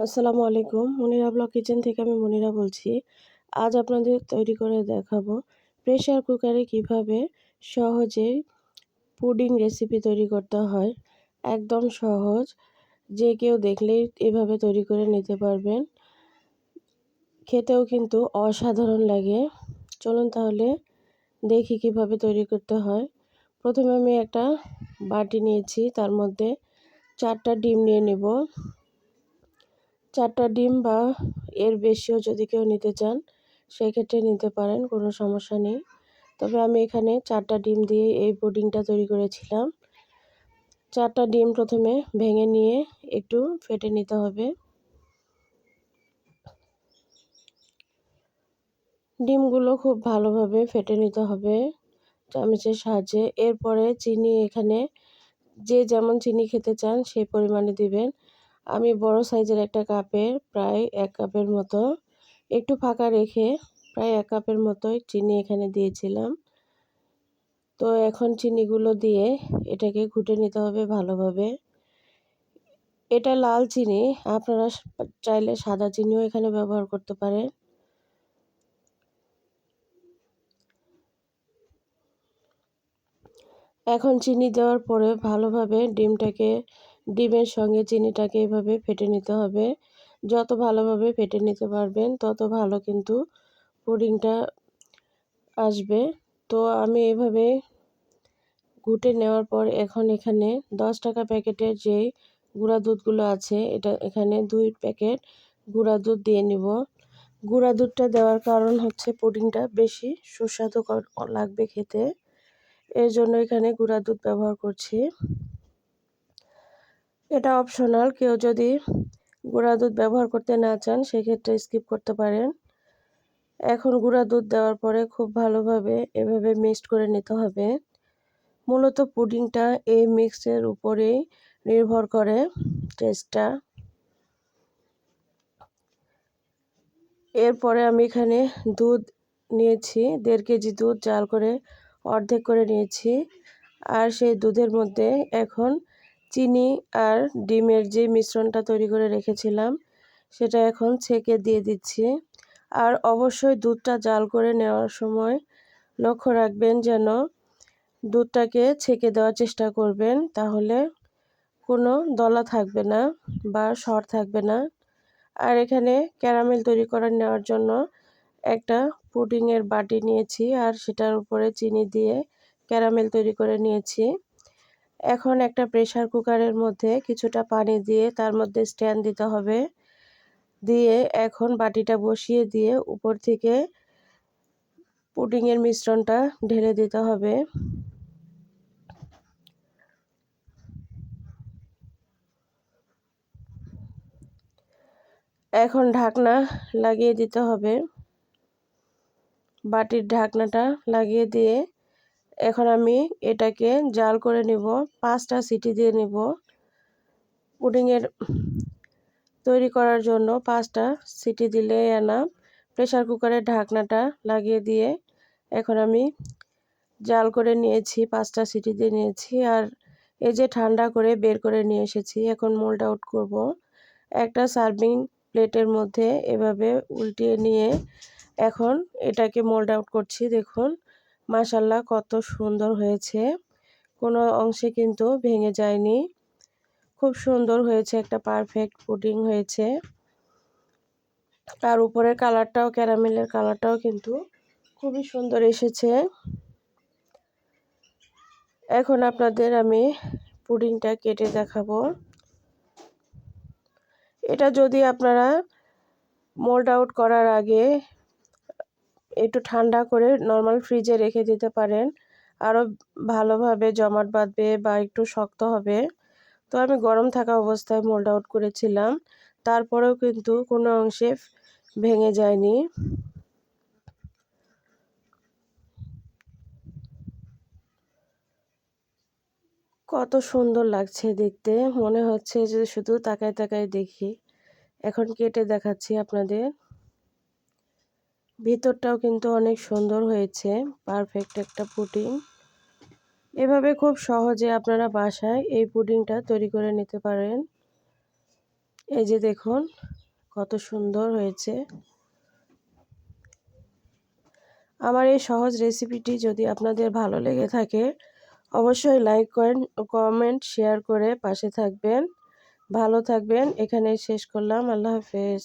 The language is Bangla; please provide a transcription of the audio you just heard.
আসসালামু আলাইকুম। মনিরা ব্লগ কিচেন থেকে আমি মনিরা বলছি, আজ আপনাদের তৈরি করে দেখাবো প্রেশার কুকারে কীভাবে সহজে পুডিং রেসিপি তৈরি করতে হয়। একদম সহজ, যে কেউ দেখলেই এভাবে তৈরি করে নিতে পারবেন। খেতেও কিন্তু অসাধারণ লাগে। চলুন তাহলে দেখি কীভাবে তৈরি করতে হয়। প্রথমে আমি একটা বাটি নিয়েছি, তার মধ্যে চারটা ডিম নিয়ে নেব। চারটা ডিম বা এর বেশিও যদি কেউ নিতে চান, সেক্ষেত্রে নিতে পারেন, কোনো সমস্যা নেই। তবে আমি এখানে চারটা ডিম দিয়ে এই পুডিংটা তৈরি করেছিলাম। চারটা ডিম প্রথমে ভেঙে নিয়ে একটু ফেটে নিতে হবে। ডিমগুলো খুব ভালোভাবে ফেটে নিতে হবে চামচের সাহায্যে। এরপরে চিনি এখানে যে যেমন চিনি খেতে চান, সেই পরিমাণে দিবেন। আমি বড় সাইজের একটা কাপে প্রায় এক কাপের মতো, একটু ফাঁকা রেখে প্রায় এক কাপের মতোই চিনি এখানে দিয়েছিলাম। তো এখন চিনিগুলো দিয়ে এটাকে ঘুটে নিতে হবে ভালোভাবে। এটা লাল চিনি, আপনারা চাইলে সাদা চিনিও এখানে ব্যবহার করতে পারেন। এখন চিনি দেওয়ার পরে ভালোভাবে ডিমটাকে ডিমের সঙ্গে চিনিটাকে এভাবে ফেটে নিতে হবে। যত ভালোভাবে ফেটে নিতে পারবেন, তত ভালো কিন্তু পুডিংটা আসবে। তো আমি এভাবে ঘুটে নেওয়ার পর এখন এখানে দশ টাকা প্যাকেটের যেই গুঁড়া দুধগুলো আছে, এটা এখানে দুই প্যাকেট গুঁড়া দুধ দিয়ে নিব। গুঁড়া দুধটা দেওয়ার কারণ হচ্ছে পুডিংটা বেশি সুস্বাদু লাগবে খেতে। এর জন্য এখানে গুঁড়া দুধ ব্যবহার করছি। এটা অপশনাল কেউ যদি গুঁড়া দুধ ব্যবহার করতে না চান, সেক্ষেত্রে স্কিপ করতে পারেন। এখন গুঁড়া দুধ দেওয়ার পরে খুব ভালোভাবে এভাবে মিক্সড করে নিতে হবে। মূলত পুডিংটা এই মিক্সের উপরেই নির্ভর করে টেস্টটা এরপরে আমি এখানে দুধ নিয়েছি, দেড় কেজি দুধ জাল করে অর্ধেক করে নিয়েছি। আর সেই দুধের মধ্যে এখন চিনি আর ডিমের যে মিশ্রণটা তৈরি করে রেখেছিলাম, সেটা এখন ছেঁকে দিয়ে দিচ্ছি। আর অবশ্যই দুধটা জাল করে নেওয়ার সময় লক্ষ্য রাখবেন যেন দুধটাকে ছেঁকে দেওয়ার চেষ্টা করবেন, তাহলে কোনো দলা থাকবে না বা সর থাকবে না। আর এখানে ক্যারামেল তৈরি করে নেওয়ার জন্য একটা পুডিংয়ের বাটি নিয়েছি, আর সেটার উপরে চিনি দিয়ে ক্যারামেল তৈরি করে নিয়েছি। এখন একটা প্রেশার কুকারের মধ্যে কিছুটা পানি দিয়ে তার মধ্যে স্ট্যান্ড দিতে হবে। দিয়ে এখন বাটিটা বসিয়ে দিয়ে উপর থেকে পুডিংয়ের মিশ্রণটা ঢেলে দিতে হবে। এখন ঢাকনা লাগিয়ে দিতে হবে। বাটির ঢাকনাটা লাগিয়ে দিয়ে এখন আমি এটাকে জাল করে নিব, পাঁচটা সিটি দিয়ে নিব। পুডিংয়ের তৈরি করার জন্য পাঁচটা সিটি দিলে আনা প্রেশার কুকারের ঢাকনাটা লাগিয়ে দিয়ে এখন আমি জাল করে নিয়েছি, পাঁচটা সিটি দিয়ে নিয়েছি। আর এই যে ঠান্ডা করে বের করে নিয়ে এসেছি, এখন মোল্ড আউট করব। একটা সার্ভিং প্লেটের মধ্যে এভাবে উল্টিয়ে নিয়ে এখন এটাকে মোল্ড আউট করছি, দেখুন। মাশাল্লাহ, কত সুন্দর হয়েছে। কোনো অংশে কিন্তু ভেঙে যায়নি। খুব সুন্দর হয়েছে, একটা পারফেক্ট পুডিং হয়েছে। আর উপরের কালারটাও ক্যারামেলের কালারটাও কিন্তু খুবই সুন্দর এসেছে। এখন আপনাদের আমি পুডিংটা কেটে দেখাবো। এটা যদি আপনারা মোল্ড আউট করার আগে একটু ঠান্ডা করে নর্মাল ফ্রিজে রেখে দিতে পারেন। আরও ভালোভাবে জমাট বাঁধবে বা একটু শক্ত হবে। তো আমি গরম থাকা অবস্থায় মোল্ড আউট করেছিলাম। তারপরেও কিন্তু কোনো অংশে ভেঙে যায়নি। কত সুন্দর লাগছে দেখতে। মনে হচ্ছে যে শুধু তাকায় তাকায় দেখি। এখন কেটে দেখাচ্ছি আপনাদের। ভিতরটাও কিন্তু অনেক সুন্দর হয়েছে। পারফেক্ট একটা পুডিং। এভাবে খুব সহজে আপনারা বাসায় এই পুডিংটা তৈরি করে নিতে পারেন। এই যে দেখুন, কত সুন্দর হয়েছে। আমার এই সহজ রেসিপিটি যদি আপনাদের ভালো লেগে থাকে, অবশ্যই লাইক করেন কমেন্ট শেয়ার করে পাশে থাকবেন। ভালো থাকবেন। এখানে শেষ করলাম। আল্লাহ হাফেজ।